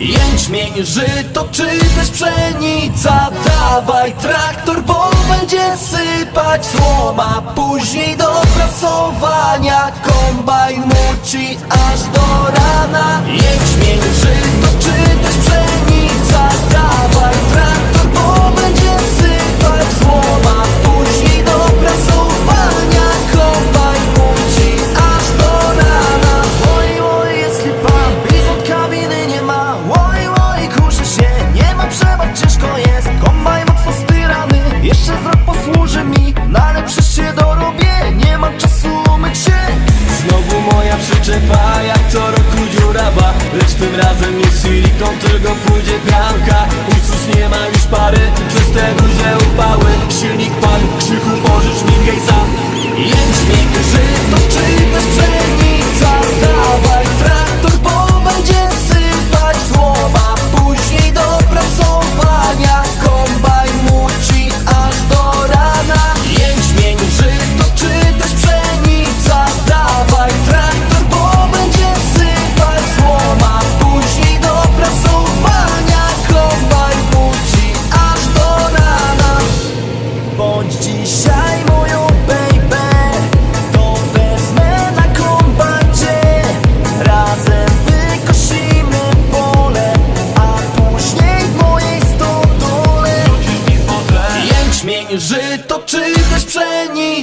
Jęczmień, żyto czy też pszenica. Dawaj traktor, bo będzie sypać słoma. Później do prasowania Kombajn muci aż do rana przyczepa Jak co roku dziurawa Lecz tym razem nie silikon Tylko pójdzie Usus nie ma Zmień żyto czy też przenik